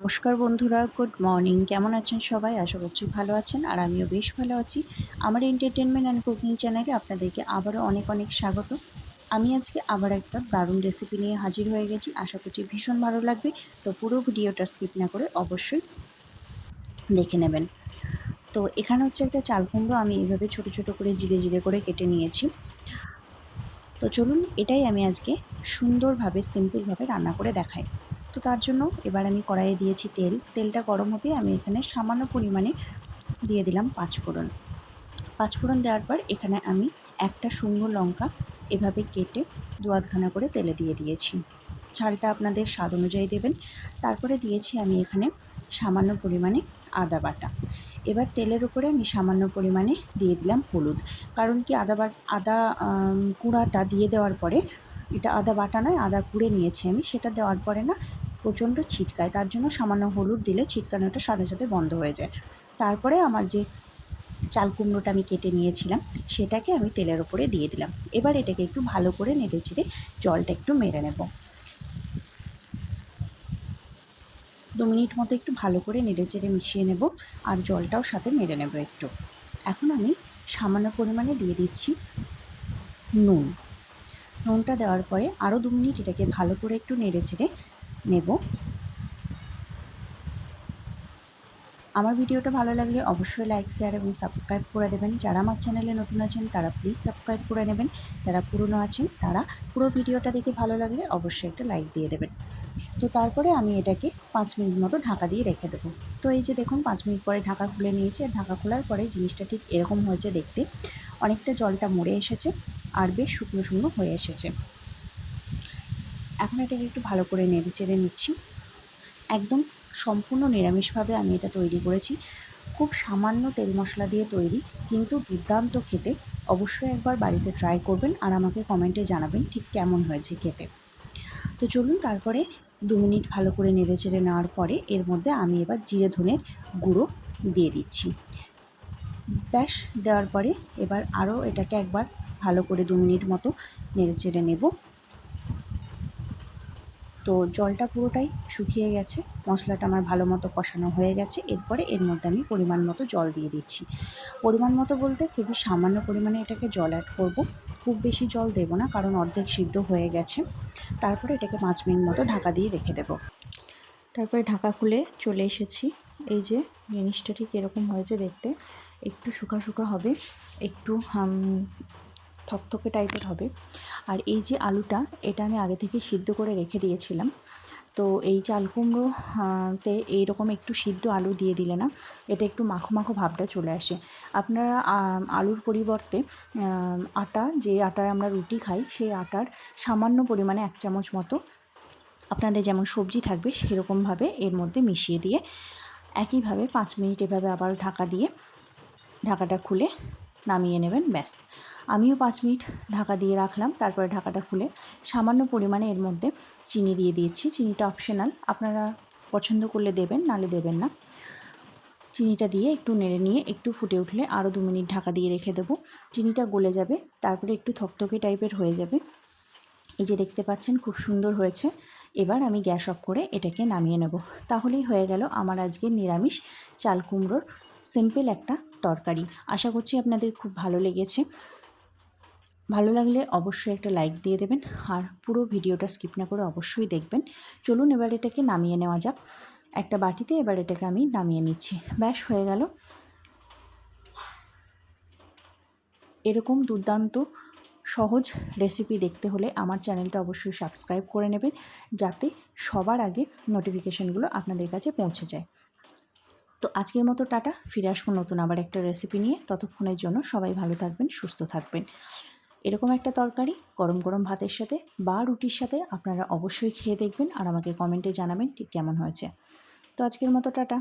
নমস্কার বন্ধুরা, good morning. কেমন আছেন সবাই? আশা করছি ভালো আছেন, আর আমিও বেশ ভালো আছি। আমার এন্টারটেনমেন্ট অ্যান্ড কুকিং চ্যানেলে আপনাদেরকে আবারও অনেক অনেক স্বাগত। আমি আজকে আবার একটা দারুণ রেসিপি নিয়ে হাজির হয়ে গেছি। আশা করছি ভীষণ ভালো লাগবে। তো পুরো ভিডিওটা স্কিপ না করে অবশ্যই দেখে নেবেন। তো এখানে হচ্ছে একটা চাল কুমড়ো আমি এইভাবে ছোট ছোট করে জিরে জিরে করে কেটে নিয়েছি। তো চলুন, এটাই আমি আজকে সুন্দরভাবে সিম্পলভাবে রান্না করে দেখাই। তো তার জন্য এবার আমি কড়াইয়ে দিয়েছি তেল। তেলটা গরম হতে আমি এখানে সামান্য পরিমাণে দিয়ে দিলাম পাঁচফোড়ন। পাঁচফোড়ন দেওয়ার পর এখানে আমি একটা শুকনো লঙ্কা এভাবে কেটে দু আধখানা করে তেলে দিয়ে দিয়েছি। ঝালটা আপনাদের স্বাদ অনুযায়ী দেবেন। তারপরে দিয়েছি আমি এখানে সামান্য পরিমাণে আদা বাটা। এবার তেলের উপরে আমি সামান্য পরিমাণে দিয়ে দিলাম হলুদ। কারণ কি আদা বাট আদা কুড়াটা দিয়ে দেওয়ার পরে, এটা আদা বাটা নয়, আদা কুড়ে নিয়েছি আমি, সেটা দেওয়ার পরে না প্রচণ্ড ছিটকায়। তার জন্য সামান্য হলুদ দিলে ছিটকানোটা সাথে সাথে বন্ধ হয়ে যায়। তারপরে আমার যে চাল কুমড়োটা আমি কেটে নিয়েছিলাম, সেটাকে আমি তেলের ওপরে দিয়ে দিলাম। এবার এটাকে একটু ভালো করে নেড়ে চেড়ে জলটা একটু মেরে নেব। দু মিনিট মতো একটু ভালো করে নেড়ে চেড়ে মিশিয়ে নেব আর জলটাও সাথে মেরে নেব একটু। এখন আমি সামান্য পরিমাণে দিয়ে দিচ্ছি নুন। নুনটা দেওয়ার পরে আরও দু মিনিট এটাকে ভালো করে একটু নেড়ে চেড়ে নেব। আমার ভিডিওটা ভালো লাগলে অবশ্যই লাইক শেয়ার এবং সাবস্ক্রাইব করে দেবেন। যারা আমার চ্যানেলে নতুন আছেন, তারা প্লিজ সাবস্ক্রাইব করে নেবেন। যারা পুরনো আছেন, তারা পুরো ভিডিওটা দেখে ভালো লাগলে অবশ্যই একটা লাইক দিয়ে দেবেন। তো তারপরে আমি এটাকে পাঁচ মিনিট মতো ঢাকা দিয়ে রেখে দেবো। তো এই যে দেখুন, পাঁচ মিনিট পরে ঢাকা খুলে নিয়েছি। আর ঢাকা খোলার পরে জিনিসটা ঠিক এরকম হয়েছে দেখতে। অনেকটা জলটা মরে এসেছে আর বেশ শুকনো শুকনো হয়ে এসেছে। এখন এটাকে একটু ভালো করে নেড়ে চেড়ে নিচ্ছি। একদম সম্পূর্ণ নিরামিষভাবে আমি এটা তৈরি করেছি। খুব সামান্য তেল মশলা দিয়ে তৈরি, কিন্তু দুর্দান্ত খেতে। অবশ্যই একবার বাড়িতে ট্রাই করবেন আর আমাকে কমেন্টে জানাবেন ঠিক কেমন হয়েছে খেতে। তো চলুন তারপরে দু মিনিট ভালো করে নেড়ে চেড়ে নেওয়ার পরে এর মধ্যে আমি এবার জিরে ধনের গুঁড়ো দিয়ে দিচ্ছি। ব্যাস, দেওয়ার পরে এবার আরও এটাকে একবার ভালো করে দু মিনিট মতো নেড়ে চেড়ে নেব। তো জলটা পুরোটাই শুকিয়ে গেছে। মশলাটা আমার ভালো মতো কষানো হয়ে গেছে। এরপরে এর মধ্যে আমি পরিমাণ মতো জল দিয়ে দিচ্ছি। পরিমাণ মতো বলতে খুবই সামান্য পরিমাণে এটাকে জল অ্যাড করব। খুব বেশি জল দেবো না, কারণ অর্ধেক সিদ্ধ হয়ে গেছে। তারপরে এটাকে পাঁচ মিনিট মতো ঢাকা দিয়ে রেখে দেবো। তারপরে ঢাকা খুলে চলে এসেছি। এই যে জিনিসটা ঠিক এরকম হয়েছে দেখতে। একটু শুকা শুকা হবে, একটু থকথকে টাইপের হবে। আর এই যে আলুটা, এটা আমি আগে থেকে সিদ্ধ করে রেখে দিয়েছিলাম। তো এই চাল কুমড়োতে এইরকম একটু সিদ্ধ আলু দিয়ে দিলে না, এটা একটু মাখো মাখো ভাবটা চলে আসে। আপনারা আলুর পরিবর্তে আটা, যে আটার আমরা রুটি খাই, সেই আটার সামান্য পরিমাণে এক চামচ মতো আপনাদের যেমন সবজি থাকবে, সেরকমভাবে এর মধ্যে মিশিয়ে দিয়ে, একইভাবে পাঁচ মিনিট এভাবে আবার ঢাকা দিয়ে, ঢাকাটা খুলে নামিয়ে নেবেন, ব্যাস। আমিও পাঁচ মিনিট ঢাকা দিয়ে রাখলাম, তারপরে ঢাকাটা খুলে সামান্য পরিমাণে এর মধ্যে চিনি দিয়ে দিয়েছি। চিনিটা অপশনাল আপনারা পছন্দ করলে দেবেন, নালে দেবেন না। চিনিটা দিয়ে একটু নেড়ে নিয়ে একটু ফুটে উঠলে আরও দু মিনিট ঢাকা দিয়ে রেখে দেবো। চিনিটা গলে যাবে, তারপরে একটু থকথকে টাইপের হয়ে যাবে। এই যে দেখতে পাচ্ছেন, খুব সুন্দর হয়েছে। এবার আমি গ্যাস অফ করে এটাকে নামিয়ে নেব। তাহলেই হয়ে গেল আমার আজকে নিরামিষ চাল কুমড়োর সিম্পল একটা তরকারি। আশা করছি আপনাদের খুব ভালো লেগেছে। ভালো লাগলে অবশ্যই একটা লাইক দিয়ে দেবেন আর পুরো ভিডিওটা স্কিপ না করে অবশ্যই দেখবেন। চলুন এবার এটাকে নামিয়ে নেওয়া যাক। একটা বাটিতে এবার এটাকে আমি নামিয়ে নিচ্ছি। ব্যাস, হয়ে গেল। এরকম দুর্দান্ত, সহজ রেসিপি দেখতে হলে আমার চ্যানেলটা অবশ্যই সাবস্ক্রাইব করে নেবেন, যাতে সবার আগে নোটিফিকেশানগুলো আপনাদের কাছে পৌঁছে যায়। তো আজকের মতো টাটা। ফিরে আসব নতুন আবার একটা রেসিপি নিয়ে। ততক্ষণের জন্য সবাই ভালো থাকবেন, সুস্থ থাকবেন। এরকম একটা তরকারি, গরম গরম ভাতের সাথে বা রুটির সাথে আপনারা অবশ্যই খেয়ে দেখবেন আর আমাকে কমেন্টে জানাবেন ঠিক কেমন হয়েছে। তো আজকের মতো টাটা।